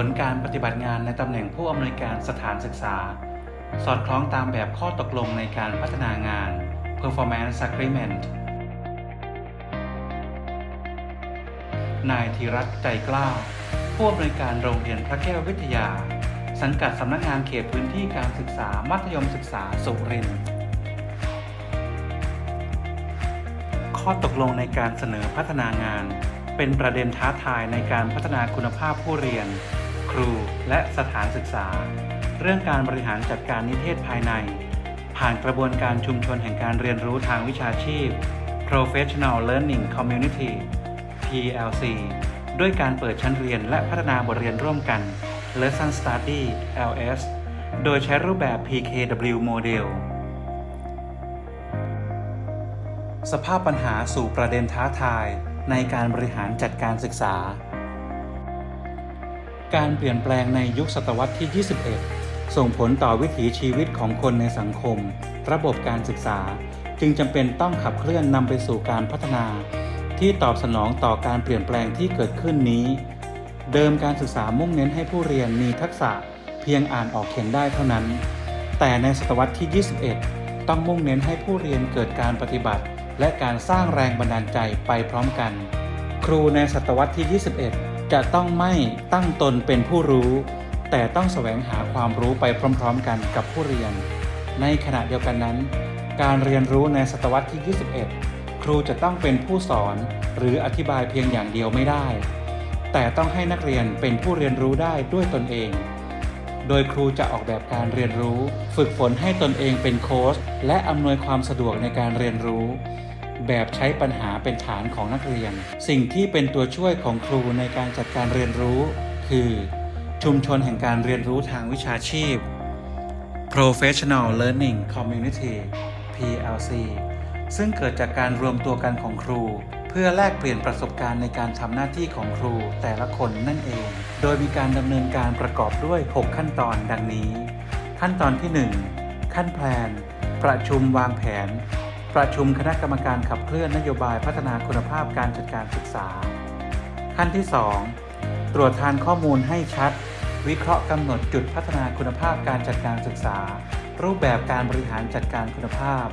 ผลการปฏิบัติงานในตำแหน่งผู้อำนวยการสถานศึกษา สอดคล้องตามแบบข้อตกลงในการพัฒนางาน performance agreement นายธีรัตน์ใจกล้า ผู้อำนวยการโรงเรียนพระแก้ววิทยา สังกัดสำนักงานเขตพื้นที่การศึกษามัธยมศึกษาสุรินทร์ข้อตกลงในการเสนอพัฒนางาน เป็นประเด็นท้าทายในการพัฒนาคุณภาพผู้เรียน รู และสถานศึกษา เรื่องการบริหารจัดการนิเทศภายใน ผ่านกระบวนการชุมชนแห่งการเรียนรู้ทางวิชาชีพ Professional Learning Community PLC ด้วยการเปิดชั้นเรียนและพัฒนาบทเรียนร่วมกัน Lesson Study LS โดยใช้รูปแบบ PKW Model สภาพปัญหาสู่ประเด็นท้าทายในการบริหารจัดการศึกษา การเปลี่ยนแปลงในยุคศตวรรษที่ 21 ส่งผลต่อวิถีชีวิตของคนในสังคม ระบบการศึกษา จึงจำเป็นต้องขับเคลื่อนนำไปสู่การพัฒนา ที่ตอบสนองต่อการเปลี่ยนแปลงที่เกิดขึ้นนี้ เดิมการศึกษามุ่งเน้นให้ผู้เรียนมีทักษะเพียงอ่านออกเขียนได้เท่านั้น แต่ในศตวรรษที่ 21 ต้องมุ่งเน้นให้ผู้เรียนเกิดการปฏิบัติ และการสร้างแรงบันดาลใจไปพร้อมกัน ครูในศตวรรษที่ 21 จะต้องไม่ตั้งตนเป็นผู้รู้ แต่ต้องแสวงหาความรู้ไปพร้อมๆ กันกับผู้เรียน ในขณะเดียวกันนั้น การเรียนรู้ในศตวรรษที่ 21 ครูจะต้องเป็นผู้สอนหรืออธิบายเพียงอย่างเดียวไม่ได้ แต่ต้องให้นักเรียนเป็นผู้เรียนรู้ได้ด้วยตนเอง โดยครูจะออกแบบการเรียนรู้ ฝึกฝนให้ตนเองเป็นโค้ชและอำนวยความสะดวกในการเรียนรู้ แบบใช้ปัญหาเป็นฐานของนักเรียน สิ่งที่เป็นตัวช่วยของครูในการจัดการเรียนรู้ คือ ชุมชนแห่งการเรียนรู้ทางวิชาชีพ Professional Learning Community PLC ซึ่งเกิดจากการรวมตัวกันของครู เพื่อแลกเปลี่ยนประสบการณ์ในการทำหน้าที่ของครูแต่ละคนนั่นเอง โดยมีการดำเนินการประกอบด้วย 6 ขั้นตอนดังนี้ ขั้นตอนที่ 1 ขั้นแพลน ประชุมวางแผน ประชุมคณะกรรมการขับเคลื่อนนโยบายพัฒนาคุณภาพการจัดการศึกษา ขั้นที่ 2 ตรวจทานข้อมูลให้ชัด วิเคราะห์กำหนดจุดพัฒนาคุณภาพการจัดการศึกษา รูปแบบการบริหารจัดการคุณภาพ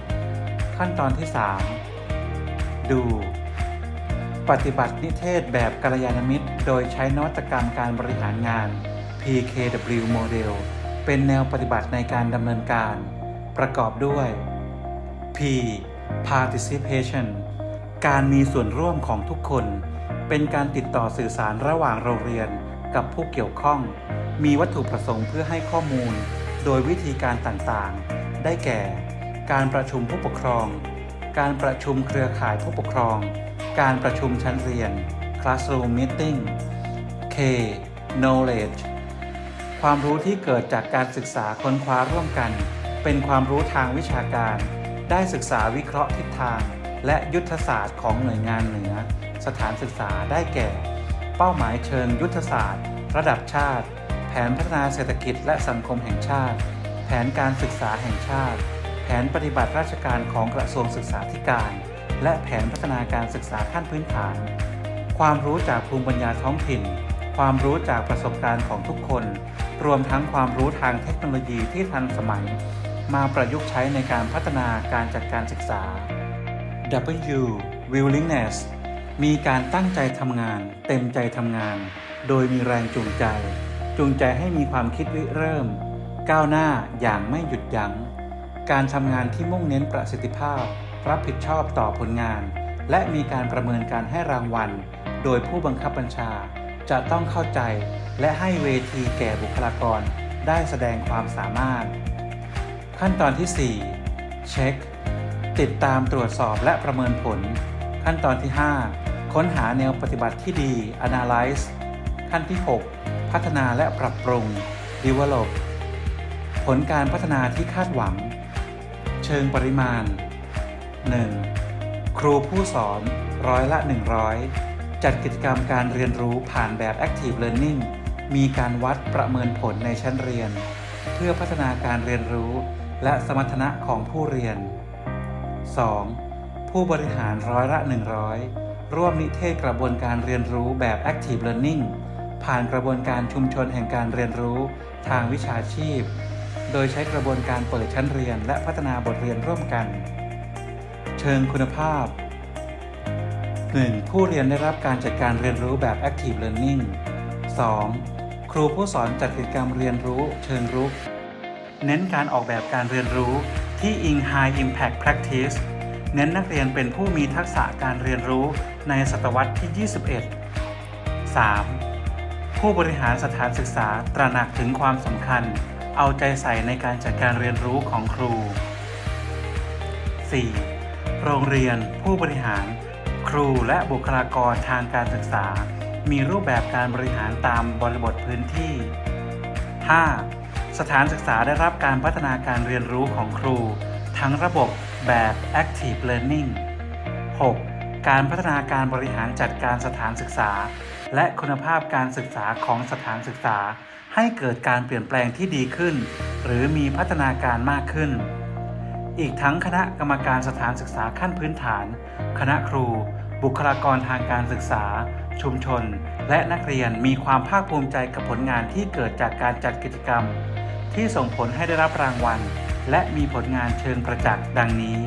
ขั้นตอนที่ 3 ดู ปฏิบัตินิเทศแบบกัลยาณมิตร โดยใช้นวัตกรรมการบริหารงาน PKW Model เป็นแนวปฏิบัติในการดำเนินการ ประกอบด้วย P Participation การมีส่วนร่วมของทุกคน เป็นการติดต่อสื่อสารระหว่างโรงเรียนกับผู้เกี่ยวข้อง มีวัตถุประสงค์เพื่อให้ข้อมูล โดยวิธีการต่างๆ ได้แก่ การประชุมผู้ปกครอง การประชุมเครือข่ายผู้ปกครอง การประชุมชั้นเรียน Classroom Meeting K Knowledge ความรู้ที่เกิดจากการศึกษาค้นคว้าร่วมกัน เป็นความรู้ทางวิชาการ ได้ศึกษาวิเคราะห์ทิศทาง และยุทธศาสตร์ของหน่วยงานเหนือ สถานศึกษาได้แก่ เป้าหมายเชิงยุทธศาสตร์ ระดับชาติ แผนพัฒนาเศรษฐกิจและสังคมแห่งชาติ แผนการศึกษาแห่งชาติ แผนปฏิบัติราชการของกระทรวงศึกษาธิการ และแผนพัฒนาการศึกษาขั้นพื้นฐาน ความรู้จากภูมิปัญญาท้องถิ่น ความรู้จากประสบการณ์ของทุกคน รวมทั้งความรู้ทางเทคโนโลยีที่ทันสมัย มาประยุกต์ใช้ในการพัฒนาการจัดการศึกษา W willingness มีการตั้งใจทำงาน เต็มใจทำงาน โดยมีแรงจูงใจ จูงใจให้มีความคิดริเริ่ม ก้าวหน้าอย่างไม่หยุดยัง้ง การทำงานที่มุ่งเน้นประสิทธิภาพ รับผิดชอบต่อผลงาน และมีการประเมินการให้รางวัล โดยผู้บังคับบัญชา จะต้องเข้าใจ และให้เวทีแก่บุคลากร ได้แสดงความสามารถ ขั้นตอนที่ 4 เช็ค ติดตามตรวจสอบและประเมินผล ขั้นตอนที่ 5 ค้นหาแนวปฏิบัติที่ดี analyze ขั้นที่ 6 พัฒนาและปรับปรุง develop ผลการพัฒนาที่คาดหวัง เชิงปริมาณ 1. ครูผู้สอนร้อยละ 100 จัดกิจกรรมการเรียนรู้ผ่านแบบ Active Learning มีการวัดประเมินผลในชั้นเรียน เพื่อพัฒนาการเรียนรู้ และสมรรถนะของผู้เรียน 2. ผู้บริหารร้อยละ 100 ร่วมนิเทศกระบวนการเรียนรู้แบบ Active Learning ผ่านกระบวนการชุมชนแห่งการเรียนรู้ทางวิชาชีพ โดยใช้กระบวนการเปิดชั้นเรียนและพัฒนาบทเรียนร่วมกัน เชิงคุณภาพ 1. ผู้เรียนได้รับการจัดการเรียนรู้แบบ Active Learning 2. ครูผู้สอนจัดกิจกรรมเรียนรู้เชิงรุก เน้นการออกแบบการเรียนรู้ที่อิง High Impact Practice เน้นนักเรียนเป็นผู้มีทักษะการเรียนรู้ในศตวรรษที่ 21 3. ผู้บริหารสถานศึกษาตระหนักถึงความสำคัญ เอาใจใส่ในการจัดการเรียนรู้ของครู 4. โรงเรียน ผู้บริหาร ครูและบุคลากรทางการศึกษา มีรูปแบบการบริหารตามบริบทพื้นที่ 5. สถานศึกษาได้รับการพัฒนาการเรียนรู้ของครู ทั้งระบบแบบ Active Learning 6. การพัฒนาการบริหารจัดการสถานศึกษา และคุณภาพการศึกษาของสถานศึกษา ให้เกิดการเปลี่ยนแปลงที่ดีขึ้น หรือมีพัฒนาการมากขึ้น อีกทั้งคณะกรรมการสถานศึกษาขั้นพื้นฐาน คณะครู บุคลากรทางการศึกษา ชุมชน และนักเรียนมีความภาคภูมิใจกับผลงานที่เกิดจากการจัดกิจกรรม ที่ส่งผลให้ได้รับรางวัล และมีผลงานเชิงประจักษ์ดังนี้